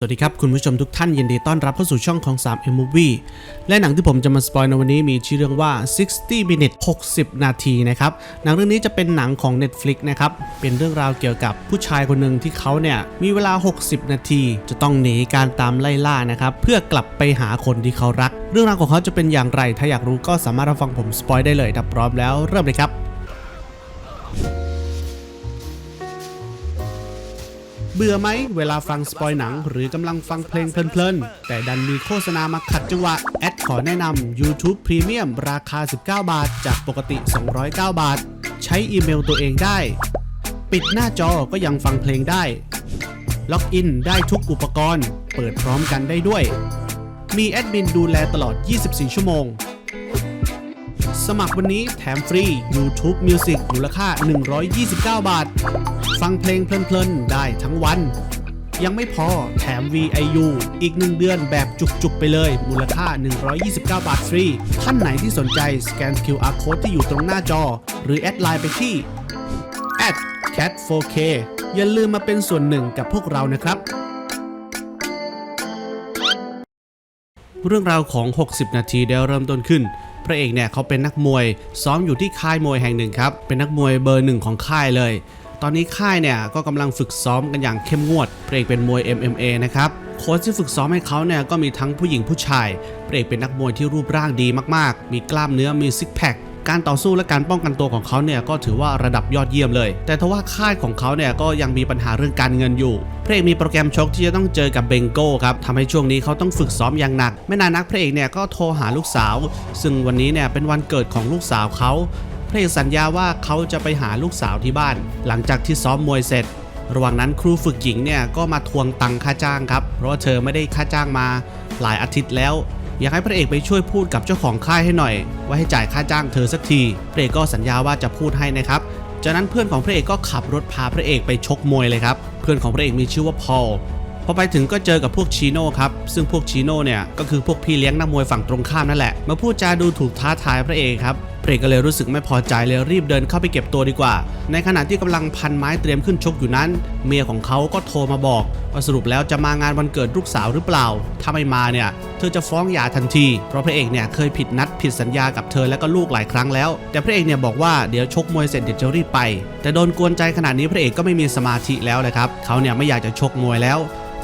สวัสดีครับ คุณผู้ชมทุกท่านยินดีต้อนรับเข้าสู่ช่องของ 3M Movie และหนังที่ผมจะมาสปอยในวันนี้มีชื่อเรื่องว่า 60 minutes 60 นาทีนะครับ หนังเรื่องนี้จะเป็นหนังของ Netflix นะครับ เป็นเรื่องราวเกี่ยวกับผู้ชายคนหนึ่งที่เขาเนี่ย มีเวลา 60 นาที จะต้องหนีการตามไล่ล่านะครับ เพื่อกลับไปหาคนที่เขารัก เรื่องราวของเขาจะเป็นอย่างไร ถ้าอยากรู้ก็สามารถรับฟังผมสปอยได้เลยถ้าพร้อมแล้วเริ่มเลยครับ เบื่อไหมเวลาฟังสปอยหนัง หรือกำลังฟังเพลงเพลินๆ แต่ดันมีโฆษณามาขัดจังหวะ แอดขอแนะนำ YouTube Premium ราคา 19 บาท จากปกติ 209 บาท ใช้อีเมลตัวเองได้ ปิดหน้าจอก็ยังฟังเพลงได้ ล็อกอินได้ทุกอุปกรณ์ เปิดพร้อมกันได้ด้วย มีแอดมินดูแลตลอด 24 ชั่วโมงสมัครวันนี้แถมฟรี YouTube Music มูลค่า 129 บาท ฟังเพลงเพลินๆ ได้ทั้งวัน ยังไม่พอแถม VIU อีก 1 เดือนแบบจุกๆ ไปเลย มูลค่า 129 บาทฟรี ท่านไหนที่สนใจสแกน QR Code ที่อยู่ตรงหน้าจอ หรือแอดไลน์ไปที่ cat4k อย่าลืมมาเป็นส่วนหนึ่งกับพวกเรานะครับ เรื่องราวของ 60 นาทีได้เริ่มต้นขึ้น พระเอกเนี่ยเขาเป็นนักมวย ซ้อมอยู่ที่ค่ายมวยแห่งหนึ่งครับ เป็นนักมวยเบอร์หนึ่งของค่ายเลย ตอนนี้ค่ายเนี่ยก็กำลังฝึกซ้อมกันอย่างเข้มงวดเพระเอกเป็นมวย MMA นะครับโค้ชที่ฝึกซ้อมให้เขาเนี่ยก็มีทั้งผู้หญิงผู้ชายเพระเอกเป็นนักมวยที่รูปร่างดีมากๆ มีกล้ามเนื้อมีซิกแพคการต่อสู้และการป้องกันตัวของเขาเนี่ยก็ถือว่าระดับยอดเยี่ยมเลย แต่ทว่าค่ายของเขาเนี่ยก็ยังมีปัญหาเรื่องการเงินอยู่ พระเอกมีโปรแกรมชกที่จะต้องเจอกับเบงโก้ครับทำให้ช่วงนี้เขาต้องฝึกซ้อมอย่างหนัก ไม่นานนักพระเอกเนี่ยก็โทรหาลูกสาว ซึ่งวันนี้เนี่ยเป็นวันเกิดของลูกสาวเขา พระเอกสัญญาว่าเขาจะไปหาลูกสาวที่บ้าน หลังจากที่ซ้อมมวยเสร็จ ระหว่างนั้นครูฝึกหญิงเนี่ยก็มาทวงตังค่าจ้างครับ เพราะว่าเธอไม่ได้ค่าจ้างมาหลายอาทิตย์แล้ว อยากให้พระเอกไปช่วยพูดกับเจ้าของค่ายให้หน่อย ว่าให้จ่ายค่าจ้างเธอสักทีพระเอกก็สัญญาว่าจะพูดให้นะครับจากนั้นเพื่อนของพระเอกก็ขับรถพาพระเอกไปชกมวยเลยครับ เพื่อนของพระเอกมีชื่อว่าพอลพอไปถึงก็เจอกับพวกชีโน่ครับ ซึ่งพวกชีโน่เนี่ยก็คือพวกพี่เลี้ยงนักมวยฝั่งตรงข้ามนั่นแหละ มาพูดจาดูถูกท้าทายพระเอกครับ ระเอกก็เลยรู้สึกไม่พอใจเลยรีบเดินเข้าไปเก็บตัวดีกว่า ในขณะที่กำลังพันไม้เตรียมขึ้นชกอยู่นั้น เมียของเขาก็โทรมาบอกว่าสรุปแล้วจะมางานวันเกิดลูกสาวหรือเปล่า ถ้าไม่มาเนี่ยเธอจะฟ้องหย่าทันที เพราะพระเอกเนี่ยเคยผิดนัดผิดสัญญากับเธอและก็ลูกหลายครั้งแล้ว แต่พระเอกเนี่ยบอกว่าเดี๋ยวชกมวยเสร็จเดี๋ยวจะรีบไป แต่โดนกวนใจขนาดนี้พระเอกก็ไม่มีสมาธิแล้วเลยครับ เขาเนี่ยไม่อยากจะชกมวยแล้ว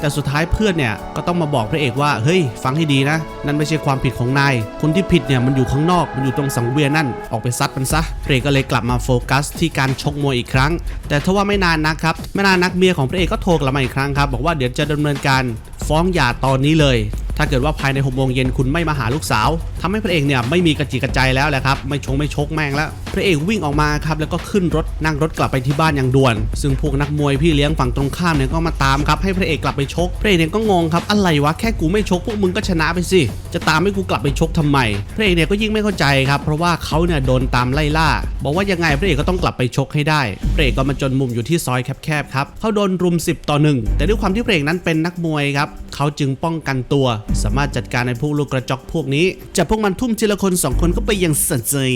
แต่สุดท้ายเพื่อนเนี่ยก็ต้องมาบอกพระเอกว่าเฮ้ยฟังให้ดีนะ นั่นไม่ใช่ความผิดของนายคนที่ผิดเนี่ยมันอยู่ข้างนอกมันอยู่ตรงสังเวียนนั่นออกไปซัดมันซะพระเอกก็เลยกลับมาโฟกัสที่การชกมวยอีกครั้ง แต่ทว่าไม่นานนะครับไม่นานนักเมียของพระเอกก็โทรกลับมาอีกครั้งครับบอกว่าเดี๋ยวจะดำเนินการฟ้องหย่าตอนนี้เลย ถ้าเกิดว่าภายใน6โมงเย็นคุณไม่มาหาลูกสาว ทำให้พระเอกเนี่ยไม่มีกระจิกกระใจแล้วแหละครับไม่ชงไม่ชกแม่งแล้วพระเอกวิ่งออกมาครับแล้วก็ขึ้นรถนั่งรถกลับไปที่บ้านอย่างด่วน ซึ่งพวกนักมวยพี่เลี้ยงฝั่งตรงข้ามเนี่ยก็มาตามครับให้พระเอกกลับไปชกพระเอกเนี่ยก็งงครับอะไรวะแค่กูไม่ชกพวกมึงก็ชนะไปสิจะตามให้กูกลับไปชกทำไม พระเอกเนี่ยก็ยิ่งไม่เข้าใจครับเพราะว่าเขาเนี่ยโดนตามไล่ล่า บอกว่ายังไงพระเอกก็ต้องกลับไปชกให้ได้พระเอกก็มาจนมุมอยู่ที่ซอยแคบๆครับเขาโดนรุม 10 ต่อหนึ่งแต่ด้วยความที่พระเอกนั้นเป็นนักมวยครับเขาจึงป้องกันตัว สามารถจัดการในพวกลูกกระจอกพวกนี้จับพวกมันทุ่มทีละคนสองคนก็ไปย่างสันเจย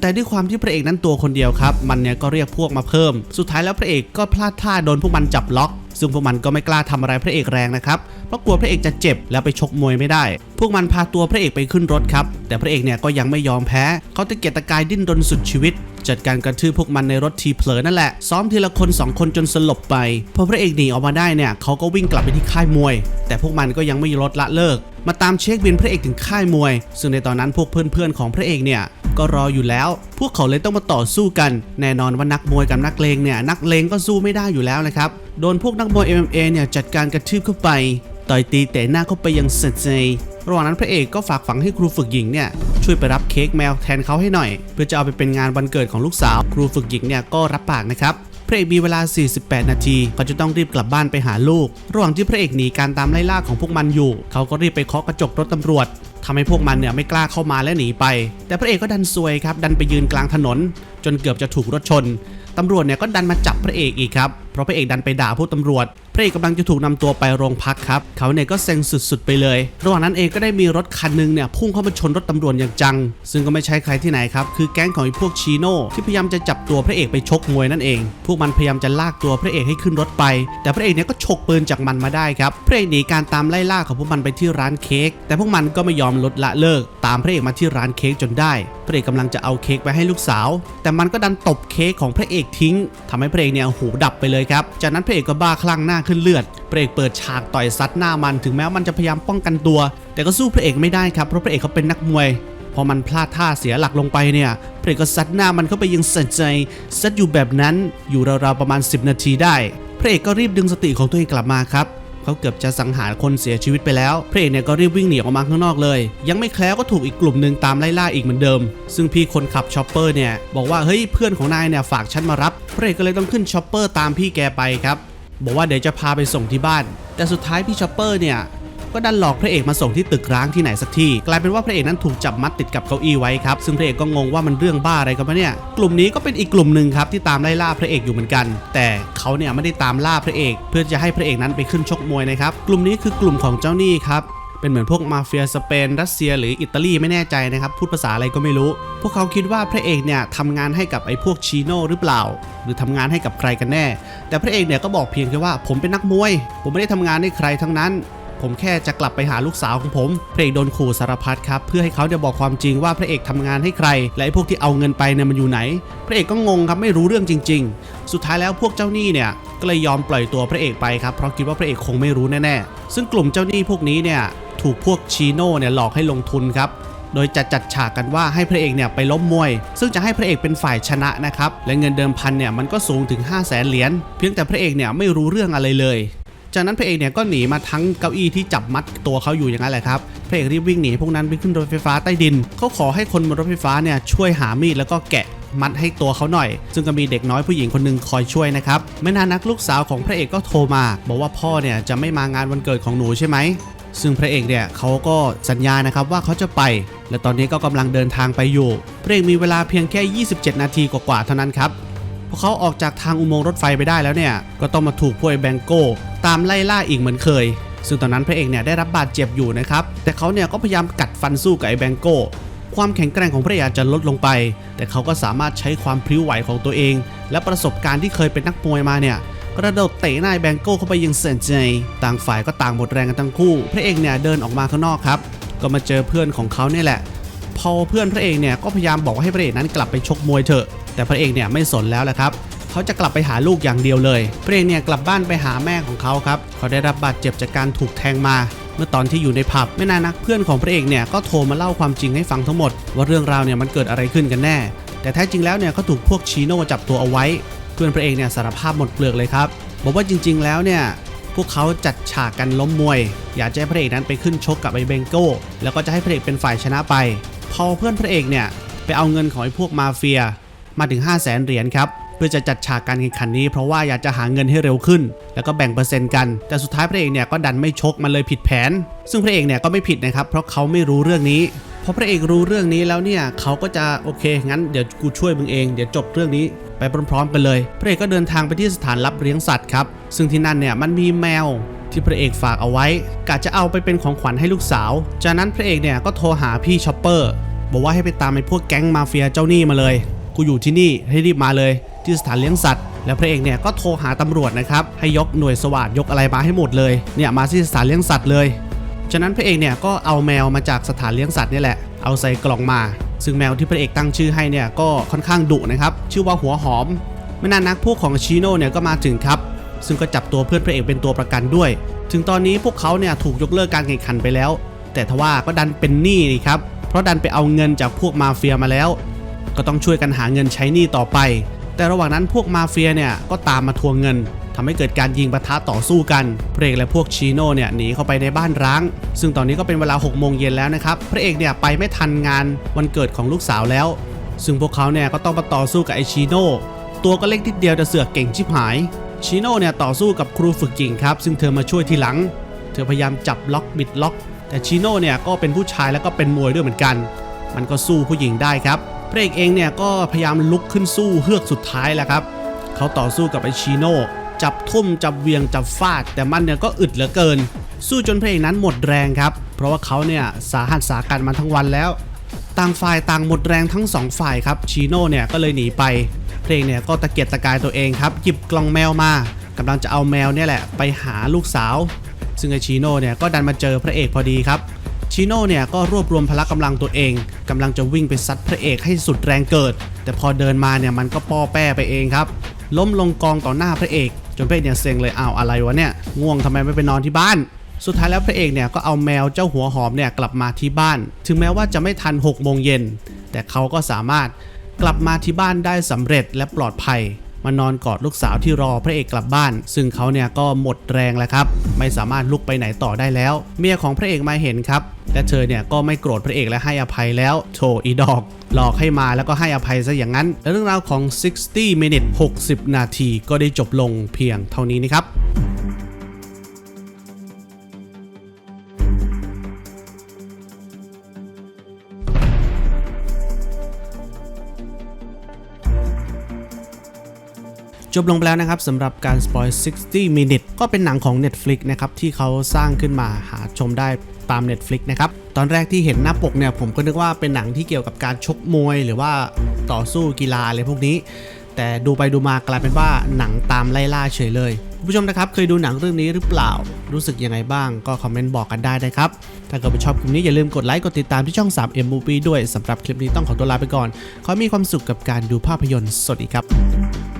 แต่ด้วยความที่พระเอกนั้นตัวคนเดียวครับ มันเนี่ยก็เรียกพวกมาเพิ่ม สุดท้ายแล้วพระเอกก็พลาดท่าโดนพวกมันจับล็อก ซึ่งพวกมันก็ไม่กล้าทำอะไรพระเอกแรงนะครับ เพราะกลัวพระเอกจะเจ็บแล้วไปชกมวยไม่ได้ พวกมันพาตัวพระเอกไปขึ้นรถครับ แต่พระเอกเนี่ยก็ยังไม่ยอมแพ้ เขาตะเกียกตะกายดิ้นรนสุดชีวิต จัดการกระทืบพวกมันในรถทีเผลอนั่นแหละ ซ้อมทีละคนสองคนจนสลบไป พอพระเอกหนีออกมาได้เนี่ย เขาก็วิ่งกลับไปที่ค่ายมวย แต่พวกมันก็ยังไม่ลดละเลิก มาตามเช็คบินพระเอกถึงค่ายมวย ซึ่งในตอนนั้นพวกเพื่อนๆของพระเอกเนี่ยก็รออยู่แล้ว พวกเขาเลยต้องมาต่อสู้กัน แน่นอนว่านักมวยกับนักเลงเนี่ยนักเลงก็สู้ไม่ได้อยู่แล้วนะครับ โดนพวกนักมวย MMA เนี่ยจัดการกระทืบเข้าไป ต่อยตีเตะหน้าเข้าไปอยังสะใจระหว่างนั้นพระเอกก็ฝากฝังให้ครูฝึกหญิงเนี่ยช่วยไปรับเค้กแมวแทนเขาให้หน่อย เพื่อจะเอาไปเป็นงานวันเกิดของลูกสาว ครูฝึกหญิงเนี่ยก็รับปากนะครับ พระเอกมีเวลา 48 นาทีเขาจะต้องรีบกลับบ้านไปหาลูก ระหว่างที่พระเอกหนีการตามไล่ล่าของพวกมันอยู่ เขาก็รีบไปเคาะกระจกรถตำรวจทำให้พวกมันเนี่ยไม่กล้าเข้ามาและหนีไป แต่พระเอกก็ดันซวยครับ ดันไปยืนกลางถนน จนเกือบจะถูกรถชนตำรวจเนี่ยก็ดันมาจับพระเอกอีกครับ เพราะพระเอกดันไปด่าผู้ตำรวจ พระเอกกำลังจะถูกนำตัวไปโรงพักครับ เขาเนี่ยก็เซ็งสุดๆไปเลย ระหว่างนั้นเองก็ได้มีรถคันหนึงเนี่ยพุ่งเข้ามาชนรถตำรวจอย่างจัง ซึ่งก็ไม่ใช่ใครที่ไหนครับ คือแก๊งของไอ้พวกชีโน่ที่พยายามจะจับตัวพระเอกไปชกมวยนั่นเอง พวกมันพยายามจะลากตัวพระเอกให้ขึ้นรถไป แต่พระเอกเนี่ยก็ฉกปืนจากมันมาได้ครับ พระเอกหนีการตามไล่ล่าของพวกมันไปที่ร้านเค้ก แต่พวกมันก็ไม่ยอมลดละเลิก ตามพระเอกมาที่ร้านเค้กจนได้ พระเอกกำลังจะเอาเค้กไปให้ลูกสาว แต่มันก็ดันตบเค้กของพระเอกทิ้งทำให้พระเอกเนี่ยหูดับไปเลยครับ จากนั้นพระเอกก็บ้าคลั่งหน้าขึ้นเลือด พระเอกเปิดฉากต่อยซัดหน้ามัน ถึงแม้ว่ามันจะพยายามป้องกันตัว แต่ก็สู้พระเอกไม่ได้ครับ เพราะพระเอกเขาเป็นนักมวย พอมันพลาดท่าเสียหลักลงไปเนี่ย พระเอกก็ซัดหน้ามันเข้าไปยังสะใจ ซัดอยู่แบบนั้น อยู่ราวๆประมาณ 10 นาทีได้ พระเอกก็รีบดึงสติของตัวเองกลับมาครับ เขาเกือบจะสังหารคนเสียชีวิตไปแล้ว พระเอกเนี่ยก็รีบวิ่งหนีออกมาข้างนอกเลย ยังไม่แคล้วก็ถูกอีกกลุ่มหนึ่งตามไล่ล่าอีกเหมือนเดิม ซึ่งพี่คนขับชอปเปอร์เนี่ยบอกว่าเฮ้ยเพื่อนของนายเนี่ยฝากฉันมารับ พระเอกก็เลยต้องขึ้นชอปเปอร์ตามพี่แกไปครับบอกว่าเดี๋ยวจะพาไปส่งที่บ้าน แต่สุดท้ายพี่ชอปเปอร์เนี่ย ก็ดันหลอกพระเอกมาส่งที่ตึกร้างที่ไหนสักที่ กลายเป็นว่าพระเอกนั้นถูกจับมัดติดกับเก้าอี้ไว้ครับ ซึ่งพระเอกก็งงว่ามันเรื่องบ้าอะไรกันปะเนี่ย กลุ่มนี้ก็เป็นอีกกลุ่มหนึ่งครับที่ตามไล่ล่าพระเอกอยู่เหมือนกัน แต่เขาเนี่ยไม่ได้ตามล่าพระเอก เพื่อจะให้พระเอกนั้นไปขึ้นชกมวยนะครับ กลุ่มนี้คือกลุ่มของเจ้าหนี้ครับเป็นเหมือนพวกมาเฟียสเปนรัสเซียหรืออิตาลีไม่แน่ใจนะครับ พูดภาษาอะไรก็ไม่รู้ พวกเขาคิดว่าพระเอกเนี่ยทำงานให้กับไอ้พวกชีโน่หรือเปล่า หรือทำงานให้กับใครกันแน่ แต่พระเอกเนี่ยก็บอกเพียงแค่ว่าผมเป็นนักมวย ผมไม่ได้ทำงานให้ใครทั้งนั้น ผมแค่จะกลับไปหาลูกสาวของผมพระเอกโดนขู่สารพัดครับเพื่อให้เขาจะบอกความจริงว่าพระเอกทำงานให้ใคร และไอ้พวกที่เอาเงินไปเนี่ยมันอยู่ไหน พระเอกก็งงครับไม่รู้เรื่องจริง ๆ สุดท้ายแล้วพวกเจ้าหนี้เนี่ยก็เลยยอมปล่อยตัวพระเอกไปครับเพราะคิดว่าพระเอกคงไม่รู้แน่ๆซึ่งกลุ่มเจ้าหนี้พวกนี้เนี่ยถูกพวกชีโน่เนี่ยหลอกให้ลงทุนครับโดยจัดจัดฉากกันว่าให้พระเอกเนี่ยไปล้มมวย ซึ่งจะให้พระเอกเป็นฝ่ายชนะนะครับและเงินเดิมพันเนี่ยมันก็สูงถึง 5 0 0แสนเหรียญเพียงแต่พระเอกเนี่ยไม่รู้เรื่องอะไรเลย จากนั้นพระเอกเนี่ยก็หนีมาทั้งเก้าอี้ที่จับมัดตัวเขาอยู่อย่างนั้นแหละครับพระเอกรีบวิ่งหนีพวกนั้นไปขึ้นรถไฟฟ้าใต้ดินเขาขอให้คนบนรถไฟฟ้าเนี่ยช่วยหามีดแล้วก็แกะมัดให้ตัวเขาหน่อย ซึ่งก็มีเด็กน้อยผู้หญิงคนหนึ่งคอยช่วยนะครับ ไม่นานนักลูกสาวของพระเอกก็โทรมา บอกว่าพ่อเนี่ยจะไม่มางานวันเกิดของหนูใช่ไหม ซึ่งพระเอกเนี่ยเขาก็สัญญานะครับว่าเขาจะไป และตอนนี้ก็กำลังเดินทางไปอยู่ พระเอกมีเวลาเพียงแค่ 27 นาทีกว่าๆเท่านั้นครับ พอเขาออกจากทางอุโมงค์รถไฟไปได้แล้วเนี่ย ก็ต้องมาถูกพวกไอ้แบงโก้ตามไล่ล่าอีกเหมือนเคย ซึ่งตอนนั้นพระเอกเนี่ยได้รับบาดเจ็บอยู่นะครับ แต่เขาเนี่ยก็พยายามกัดฟันสู้กับไอ้แบงโก้ ความแข็งแกร่งของพระเอกอาจะลดลงไป แต่เขาก็สามารถใช้ความพริ้วไหวของตัวเอง และประสบการณ์ที่เคยเป็นนักมวยมาเนี่ยกระโดดเตะหน้าแบงโก้เข้าไปยังเสนใจต่างฝ่ายก็ต่างหมดแรงกันทั้งคู่ พระเอกเนี่ยเดินออกมาข้างนอกครับ ก็มาเจอเพื่อนของเขาเนี่ยแหละ พอเพื่อนพระเอกเนี่ยก็พยายามบอกให้พระเอกนั้นกลับไปชกมวยเถอะ แต่พระเอกเนี่ยไม่สนแล้วแหละครับเขาจะกลับไปหาลูกอย่างเดียวเลย พระเอกเนี่ยกลับบ้านไปหาแม่ของเขาครับเขาได้รับบาดเจ็บจากการถูกแทงมาเมื่อตอนที่อยู่ในผับไม่นานนักเพื่อนของพระเอกเนี่ยก็โทรมาเล่าความจริงให้ฟังทั้งหมด ว่าเรื่องราวเนี่ยมันเกิดอะไรขึ้นกันแน่ แต่แท้จริงแล้วเนี่ยเขาถูกพวกชีโน่จับตัวเอาไว้ เพื่อนพระเอกเนี่ยสารภาพหมดเปลือกเลยครับบอกว่าจริง ๆ แล้วเนี่ยพวกเขาจัดฉากกันล้มมวย อยากจะให้พระเอกนั้นไปขึ้นชกกับไอ้เบงโก้แล้วก็จะให้พระเอกเป็นฝ่ายชนะไป พอเพื่อนพระเอกเนี่ยไปเอาเงินของไอ้พวกมาเฟีย มาถึง 5 0 0แสนเหรียญครับเพื่อจะจัดฉากการแข่งขันนี้เพราะว่าอยากจะหาเงินให้เร็วขึ้น แล้วก็แบ่งเปอร์เซ็นต์กัน แต่สุดท้ายพระเอกเนี่ยก็ดันไม่ชกมันเลยผิดแผน ซึ่งพระเอกเนี่ยก็ไม่ผิดนะครับเพราะเขาไม่รู้เรื่องนี้พอพระเอกรู้เรื่องนี้แล้วเนี่ยเขาก็จะโอเคงั้นเดี๋ยวกูช่วยมึงเองเดี๋ยวจบเรื่องนี้ไปพร้อมๆ กันเลย พระเอกก็เดินทางไปที่สถานรับเลี้ยงสัตว์ครับซึ่งที่นั่นเนี่ยมันมีแมวที่พระเอกฝากเอาไว้กะจะเอาไปเป็นของขวัญให้ลูกสาว จากนั้นพระเอกเนี่ยก็โทรหาพี่ชอปเปอร์บอกว่าให้ไปตามไอ้พวกแก๊งมาเฟียเจ้าหนี้มาเลย กูอยู่ที่นี่ให้รีบมาเลย ที่สถานเลี้ยงสัตว์แล้วพระเอกเนี่ยก็โทรหาตำรวจนะครับให้ยกหน่วยสวัสดยกอะไรมาให้หมดเลยเนี่ยมาที่สถานเลี้ยงสัตว์เลย ฉะนั้นพระเอกเนี่ยก็เอาแมวมาจากสถานเลี้ยงสัตว์นี่แหละเอาใส่กล่องมา ซึ่งแมวที่พระเอกตั้งชื่อให้เนี่ยก็ค่อนข้างดุนะครับชื่อว่าหัวหอมไม่นานนักพวกของชิโน่เนี่ยก็มาถึงครับ ซึ่งก็จับตัวเพื่อนพระเอกเป็นตัวประกันด้วย ถึงตอนนี้พวกเขาเนี่ยถูกยกเลิกการแข่งขันไปแล้ว แต่ทว่าก็ดันเป็นหนี้นี่ครับเพราะดันไปเอาเงินจากพวกมาเฟียมาแล้ว ก็ต้องช่วยกันหาเงินใช้หนี้ต่อไป แต่ระหว่างนั้นพวกมาเฟียเนี่ยก็ตามมาทวงเงินทำให้เกิดการยิงปะทะต่อสู้กัน พระเอกและพวกชีโน่เนี่ยหนีเข้าไปในบ้านร้าง ซึ่งตอนนี้ก็เป็นเวลา6โมงเย็นแล้วนะครับ พระเอกเนี่ยไปไม่ทันงานวันเกิดของลูกสาวแล้ว ซึ่งพวกเขาเนี่ยก็ต้องมาต่อสู้กับไอชีโน่ ตัวก็เล็กนิดเดียวแต่เสือกเก่งชิบหายชิโน่เนี่ยต่อสู้กับครูฝึกจริงครับ ซึ่งเธอมาช่วยทีหลัง เธอพยายามจับล็อกบิดล็อก แต่ชิโน่เนี่ยก็เป็นผู้ชายแล้วก็เป็นมวยด้วยเหมือนกัน มันก็สู้ผู้หญิงได้ครับ พระเอกเองเนี่ยก็พยายามลุกขึ้นสู้เฮือกสุดท้ายแล้วครับ เขาต่อสู้กับไอชิโน่จับทุ่มจับเวียงจับฟาด แต่มันเนี่ยก็อึดเหลือเกิน สู้จนพระเอกนั้นหมดแรงครับ เพราะว่าเขาเนี่ยสาหัสสากันมาทั้งวันแล้ว ต่างฝ่ายต่างหมดแรงทั้งสองฝ่ายครับชีโน่เนี่ยก็เลยหนีไปเพลงเนี่ยก็ตะเกียกตะกายตัวเองครับหยิบกล่องแมวมากำลังจะเอาแมวเนี่ยแหละไปหาลูกสาว ซึ่งไอชีโน่เนี่ยก็ดันมาเจอพระเอกพอดีครับ ชีโน่เนี่ยก็รวบรวมพละกำลังตัวเองกำลังจะวิ่งไปซัดพระเอกให้สุดแรงเกิด แต่พอเดินมาเนี่ยมันก็ป้อแป้ไปเองครับ ล้มลงกองต่อหน้าพระเอก จนพระเอกเนี่ยเซ็งเลยอ้าวอะไรวะเนี่ยง่วงทำไมไม่ไปนอนที่บ้าน สุดท้ายแล้วพระเอกเนี่ยก็เอาแมวเจ้าหัวหอมเนี่ยกลับมาที่บ้าน ถึงแม้ว่าจะไม่ทัน6โมงเย็นแต่เขาก็สามารถกลับมาที่บ้านได้สำเร็จและปลอดภัยมานอนกอดลูกสาวที่รอพระเอกกลับบ้าน ซึ่งเขาเนี่ยก็หมดแรงแล้วครับ ไม่สามารถลุกไปไหนต่อได้แล้ว เมียของพระเอกมาเห็นครับ และเธอเนี่ยก็ไม่โกรธพระเอกและให้อภัยแล้วโชอีดอก หลอกให้มาแล้วก็ให้อภัยซะอย่างนั้น และเรื่องราวของ 60 minute 60 นาทีก็ได้จบลงเพียงเท่านี้นะครับ จบลงไปแล้วนะครับสำหรับการ spoil 60 minute ก็เป็นหนังของ Netflix นะครับที่เขาสร้างขึ้นมาหาชมได้ตาม Netflix นะครับ ตอนแรกที่เห็นหน้าปกเนี่ยผมก็นึกว่าเป็นหนังที่เกี่ยวกับการชกมวย หรือว่าต่อสู้กีฬาอะไรพวกนี้ แต่ดูไปดูมากลายเป็นว่าหนังตามไล่ล่าเฉยเลยคุณผู้ชมนะครับเคยดูหนังเรื่องนี้หรือเปล่า รู้สึกยังไงบ้างก็คอมเมนต์บอกกันได้นะครับ ถ้าเกิดชอบคลิปนี้อย่าลืมกดไลค์กดติดตามที่ช่อง 3M Movie ด้วยสำหรับคลิปนี้ต้องขอตัวลาไปก่อน ขอมีความสุขกับการดูภาพยนตร์สวัสดีครับ